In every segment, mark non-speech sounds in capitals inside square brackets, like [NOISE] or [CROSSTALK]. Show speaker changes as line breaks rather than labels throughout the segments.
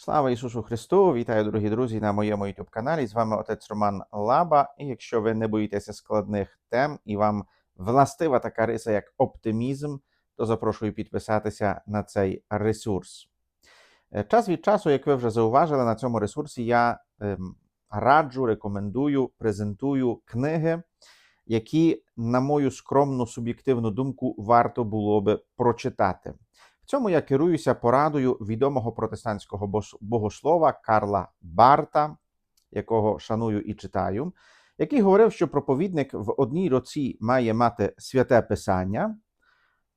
Слава Ісусу Христу! Вітаю, дорогі друзі, на моєму youtube каналі. З вами отець Роман Лаба. І якщо ви не боїтеся складних тем і вам властива така риса, як оптимізм, то запрошую підписатися на цей ресурс. Е, Час від часу, як ви вже зауважили, на цьому ресурсі я ем, раджу, рекомендую, презентую книги, які, на мою скромну суб'єктивну думку, варто було би прочитати. Цьому я керуюся порадою відомого протестантського богослова Карла Барта, якого шаную і читаю, який говорив, що проповідник в одній руці має мати святе писання,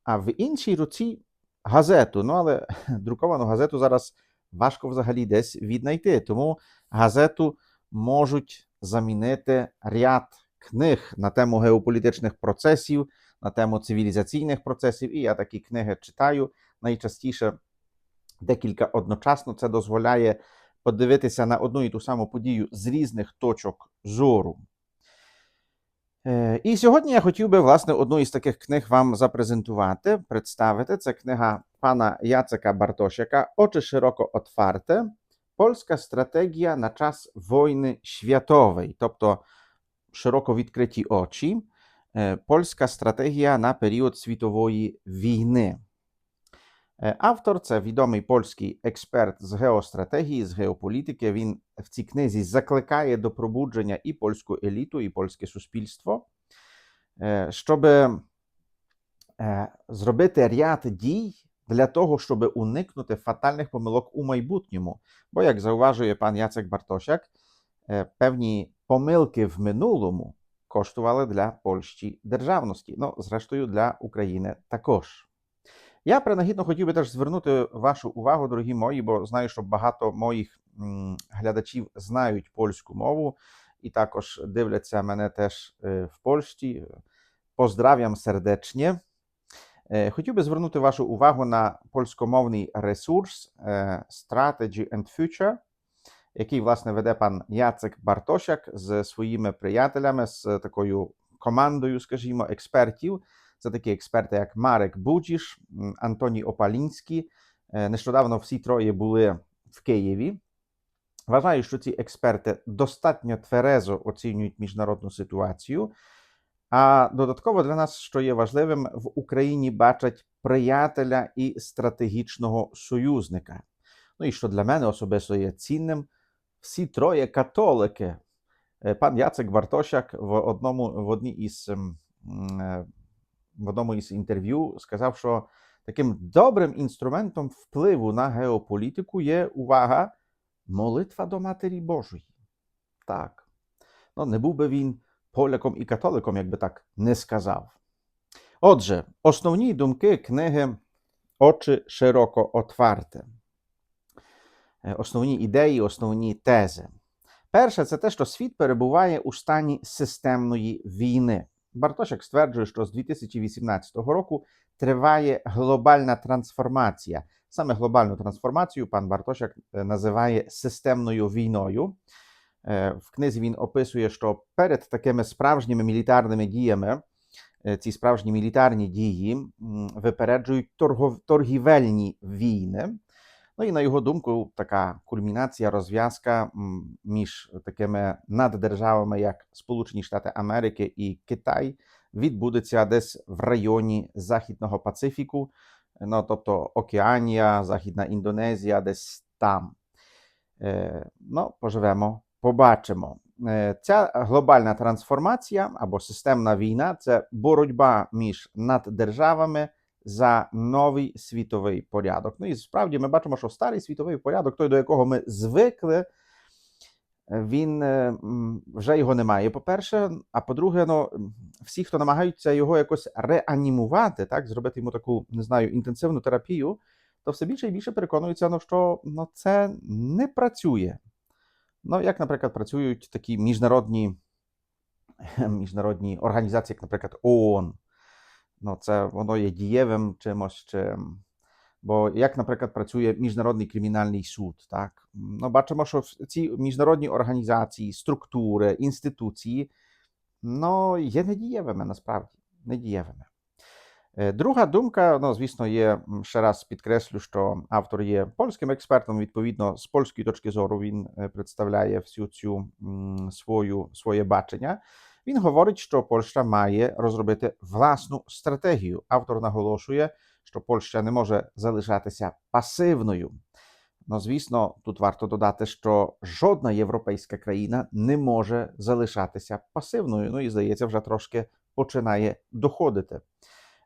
а в іншій руці газету. Ну, але [LAUGHS] друковану газету зараз важко взагалі десь віднайти. Тому газету можуть замінити ряд книг на тему геополітичних процесів, на тему цивілізаційних процесів. І я такі книги читаю найчастіше декілька одночасно. Це дозволяє подивитися на одну і ту саму подію з різних точок зору. Е, І сьогодні я хотів би власне одну із таких книг вам запрезентувати, представити. Це книга пана Jaceka Bartosiaka Очі широко отварте. Польська стратегія на час війни światowej, тобто широко відкриті очі. Е, Польська стратегія на період світової війни. Автор це відомий польський експерт з геостратегії, з геополітики. Він в цій книзі закликає до пробудження і польську еліту, і польське суспільство, щоб зробити ряд дій для того, щоб уникнути фатальних помилок у майбутньому. Бо, як зауважує пан Яцек Бартосяк, певні помилки в минулому коштували для Польщі державності. Ну, зрештою, для України також. Я принагідно хотів би теж звернути вашу увагу, дорогі мої, бо знаю, що багато моїх глядачів знають польську мову і також дивляться мене теж е, в Польщі. Поздравям сердечно. Е, Хотів би звернути вашу увагу на польськомовний ресурс е, Strategy and Future, який, власне, веде пан Яцек Бартосяк з своїми приятелями, з такою командою, скажімо, експертів. Це такі експерти, як Марек Буджіш, Антоній Опалінський. Е, Нещодавно всі троє були в Києві. Вважаю, що ці експерти достатньо тверезо оцінюють міжнародну ситуацію. А додатково для нас, що є важливим, в Україні бачать приятеля і стратегічного союзника. Ну і що для мене особисто є цінним, всі троє католики. Е, Пан Яцек Бартосяк в одному в одній із е, в одному із інтерв'ю сказав, що таким добрим інструментом впливу на геополітику є увага, молитва до Матері Божої. Так. Ну, не був би він поляком і католиком, якби так не сказав. Отже, основні думки книги Очі широко отварте. Е, Основні ідеї, основні тези. Перше, це те, що світ перебуває у стані системної війни. Бартошек стверджує, що з 2018 року триває глобальна трансформація. Саме глобальну трансформацію пан Бартошек е, називає системною війною. Е, В книзі він описує, що перед такими справжніми мілітарними діями е, ці справжні мілітарні дії випереджують торгов- торгівельні війни. Ну і на його думку, така кульмінація, розв'язка між такими наддержавами, як Сполучені Штати Америки і Китай, відбудеться десь в районі Західного Пацифіку, ну тобто Океанія, Західна Індонезія, десь там. Е, ну, поживемо, побачимо. Е, Ця глобальна трансформація або системна війна це боротьба між наддержавами за новий світовий порядок. Ну і справді ми бачимо, що старий світовий порядок, той, до якого ми звикли, він е, вже його немає. По-перше, а по-друге, ну, всі, хто намагаються його якось реанімувати, так, зробити йому таку, не знаю, інтенсивну терапію, то все більше і більше переконуються, ну, що ну, це не працює. Ну, як, наприклад, працюють такі міжнародні, [LAUGHS] міжнародні організації, як, наприклад, ООН. Ну, це воно є дієвим чимось. Чи... Бо як, наприклад, працює Міжнародний кримінальний суд, так? Ну, бачимо, що ці міжнародні організації, структури, інституції ну, є недієвими насправді, недієвими. Е, Друга думка, ну, звісно, є ще раз підкреслю, що автор є польським експертом. Відповідно, з польської точки зору він е, представляє всю цю свою своє бачення. Він говорить, що Польща має розробити власну стратегію. Автор наголошує, що Польща не може залишатися пасивною. Ну, звісно, тут варто додати, що жодна європейська країна не може залишатися пасивною. Ну і здається, вже трошки починає доходити.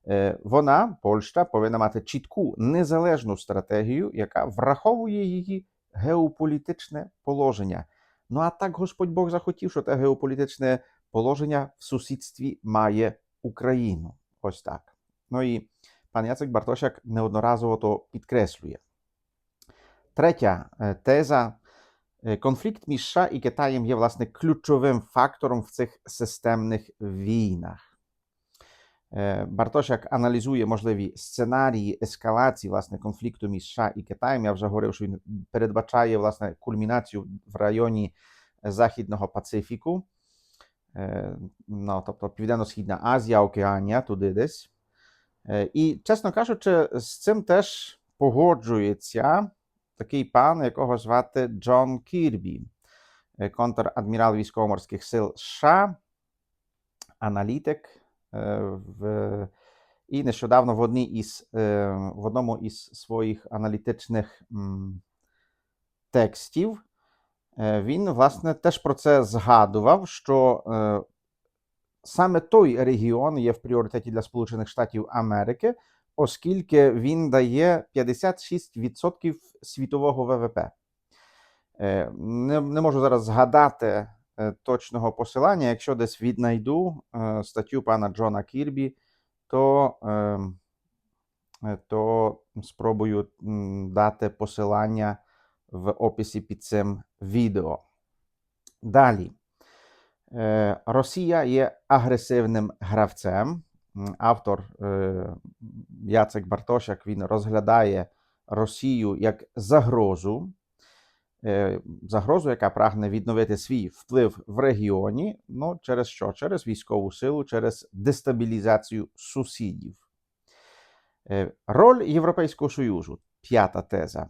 Е, Вона, Польща, повинна мати чітку незалежну стратегію, яка враховує її геополітичне положення. Ну а так Господь Бог захотів, що те геополітичне положення в сусідстві має Україну. Ось так. Ну і пан Яцек Бартосяк неодноразово то підкреслює. Третя е, теза. Е, Конфлікт між США і Китаєм є, власне, ключовим фактором в цих системних війнах. Е, Бартосяк аналізує можливі сценарії ескалації власне, конфлікту між США і Китаєм. Я вже говорив, що він передбачає власне, кульмінацію в районі Західного Пацифіку, ну, тобто Південно-Східна Азія, Океанія, туди десь. Е, І, чесно кажучи, з цим теж погоджується такий пан, якого звати Джон Кірбі, е, контр-адмірал військово-морських сил США, аналітик. В, і нещодавно в, одній із, в одному із своїх аналітичних текстів він, власне, теж про це згадував, що е, саме той регіон є в пріоритеті для Сполучених Штатів Америки, оскільки він дає 56% світового ВВП. Е, Не, не можу зараз згадати е, точного посилання. Якщо десь віднайду е, статтю пана Джона Кірбі, то, е, е, то спробую дати посилання в описі під цим відео. Далі. Е, Росія є агресивним гравцем. Автор е, Яцек Бартошак він розглядає Росію як загрозу, е, загрозу, яка прагне відновити свій вплив в регіоні. Ну, через що? Через військову силу, через дестабілізацію сусідів. Роль Європейського Союзу. П'ята теза.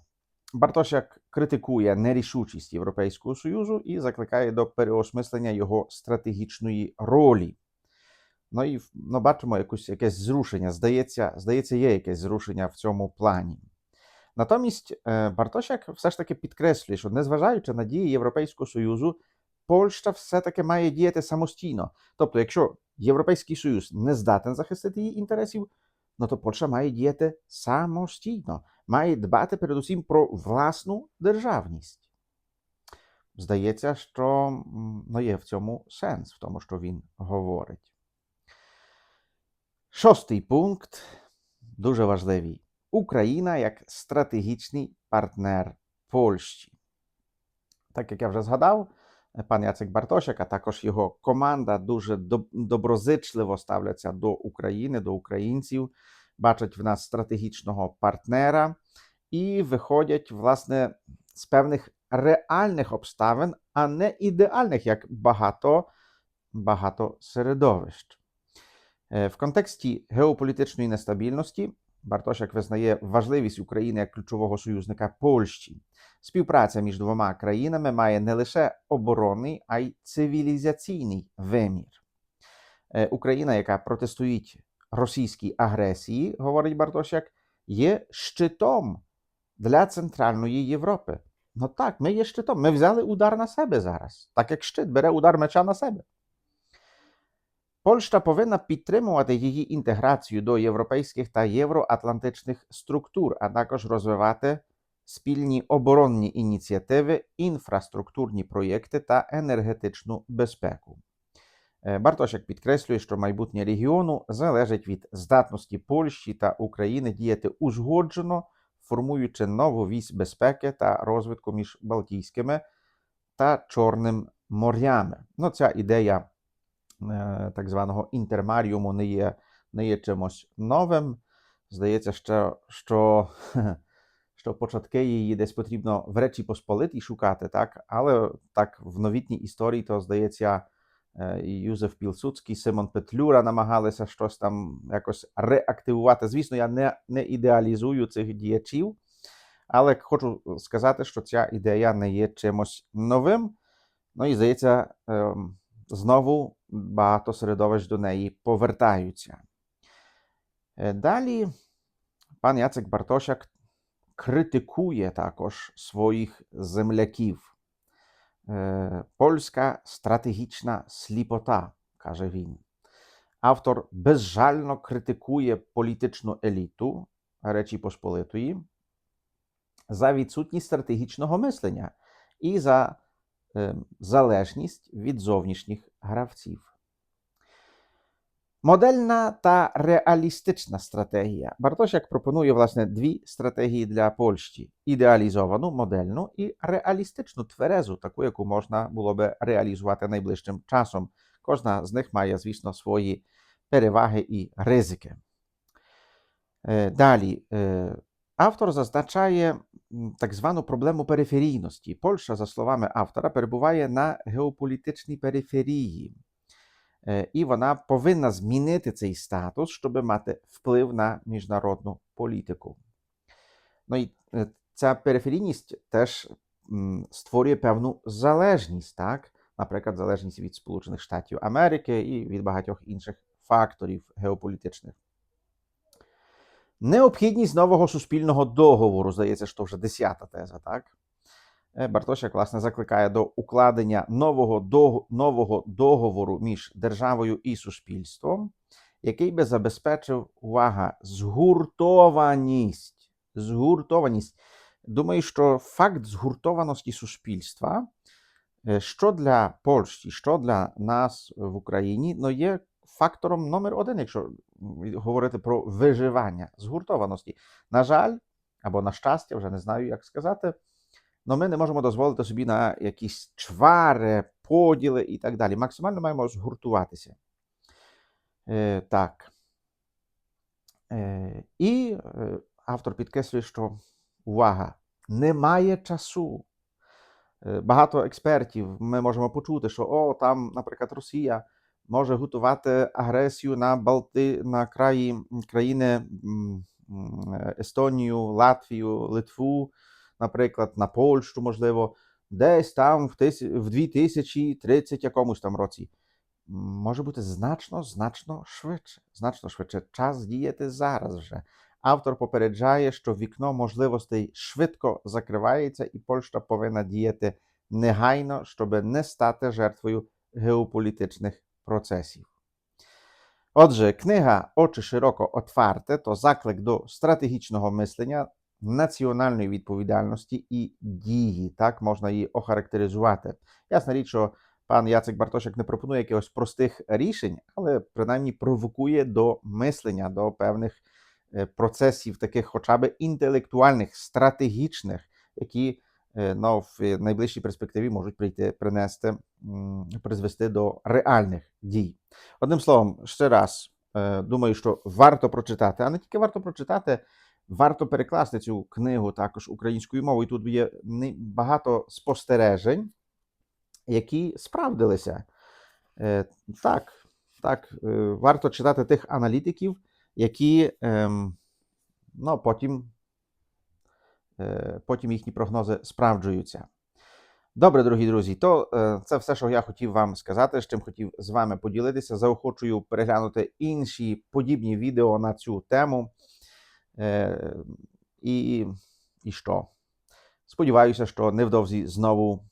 Бартошак критикує нерішучість Європейського Союзу і закликає до переосмислення його стратегічної ролі. Ну і ну, бачимо якусь, якесь зрушення. Здається, здається, є якесь зрушення в цьому плані. Натомість е, Бартошак все ж таки підкреслює, що незважаючи на дії Європейського Союзу, Польща все-таки має діяти самостійно. Тобто, якщо Європейський Союз не здатен захистити її інтересів, ну то Польща має діяти самостійно, має дбати передусім про власну державність. Здається, що ну, є в цьому сенс, в тому, що він говорить. Шостий пункт дуже важливий. Україна як стратегічний партнер Польщі. Так як я вже згадав, пан Яцек Бартошик, а також його команда дуже доброзичливо ставляться до України, до українців, бачать в нас стратегічного партнера і виходять, власне, з певних реальних обставин, а не ідеальних, як багато, багато середовищ. Е, В контексті геополітичної нестабільності Бартошак визнає важливість України як ключового союзника Польщі. Співпраця між двома країнами має не лише оборонний, а й цивілізаційний вимір. Е, Україна, яка протистоїть російській агресії, говорить Бартошак, є щитом для Центральної Європи. Ну так, ми є щитом. Ми взяли удар на себе зараз, так як щит бере удар меча на себе. Польща повинна підтримувати її інтеграцію до європейських та євроатлантичних структур, а також розвивати спільні оборонні ініціативи, інфраструктурні проєкти та енергетичну безпеку. Бартошик підкреслює, що майбутнє регіону залежить від здатності Польщі та України діяти узгоджено, формуючи нову вісь безпеки та розвитку між Балтійськими та Чорним морями. Ну, ця ідея так званого інтермаріуму не є, не є чимось новим. Здається, що, що, [LAUGHS] що початки її десь потрібно в Речі Посполитій шукати, так? але так в новітній історії, то здається, е, і Юзеф Пілсудський, Симон Петлюра намагалися щось там якось реактивувати. Звісно, я не, не ідеалізую цих діячів, але хочу сказати, що ця ідея не є чимось новим. Ну і здається, ем, знову багато середовищ до неї повертаються. Е, Далі пан Яцек Бартошак критикує також своїх земляків. Е, Польська стратегічна сліпота, каже він. Автор безжально критикує політичну еліту Речі Посполитої за відсутність стратегічного мислення і за залежність від зовнішніх гравців. Модельна та реалістична стратегія. Бартосяк пропонує власне дві стратегії для Польщі: ідеалізовану, модельну і реалістичну тверезу, таку, яку можна було би реалізувати найближчим часом. Кожна з них має, звісно, свої переваги і ризики. Е, Далі е, автор зазначає так звану проблему периферійності. Польща, за словами автора, перебуває на геополітичній периферії. Е, І вона повинна змінити цей статус, щоб мати вплив на міжнародну політику. Ну і е, ця периферійність теж створює певну залежність, так? наприклад, залежність від Сполучених Штатів Америки і від багатьох інших факторів геополітичних. Необхідність нового суспільного договору, здається, що вже десята теза, так? Е, власне, закликає до укладення нового, нового договору між державою і суспільством, який би забезпечив увага, згуртованість. Згуртованість. Думаю, що факт згуртованості суспільства, е, що для Польщі, що для нас в Україні, ну, є фактором номер один, якщо говорити про виживання згуртованості. На жаль, або на щастя, вже не знаю, як сказати. Ну, ми не можемо дозволити собі на якісь чвари, поділи і так далі. Максимально маємо згуртуватися. Е, так. Е, і е, автор підкреслює, що увага, немає часу. Е, Багато експертів ми можемо почути, що о, там, наприклад, Росія може готувати агресію на Балти, на краї, країни Естонію, Латвію, Литву, наприклад, на Польщу, можливо, десь там в, тисяч, в 2030 якомусь там році. Може бути значно, значно швидше. Значно швидше. Час діяти зараз вже. Автор попереджає, що вікно можливостей швидко закривається, і Польща повинна діяти негайно, щоб не стати жертвою геополітичних процесів. Отже, книга Очі широко отварте то заклик до стратегічного мислення, національної відповідальності і дії. Так можна її охарактеризувати. Ясна річ, що пан Яцек Бартошик не пропонує якихось простих рішень, але принаймні провокує до мислення, до певних е, процесів, таких хоча б інтелектуальних, стратегічних, які е, ну, в найближчій перспективі можуть прийти принести, призвести до реальних дій. Одним словом, ще раз е, думаю, що варто прочитати, а не тільки варто прочитати, варто перекласти цю книгу також українською мовою. Тут є багато спостережень, які справдилися. Е, Так, так, е, варто читати тих аналітиків, які ем, ну, потім, е, потім їхні прогнози справджуються. Добре, дорогі друзі, то е, це все, що я хотів вам сказати, з чим хотів з вами поділитися. Заохочую переглянути інші подібні відео на цю тему. Е, і, і що? Сподіваюся, що невдовзі знову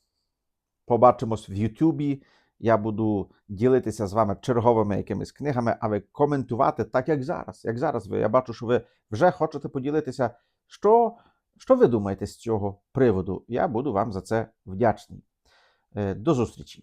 побачимось в Ютубі. Я буду ділитися з вами черговими якимись книгами, а ви коментувати так, як зараз. Як зараз ви. Я бачу, що ви вже хочете поділитися, що, що ви думаєте з цього приводу. Я буду вам за це вдячний. Е, До зустрічі!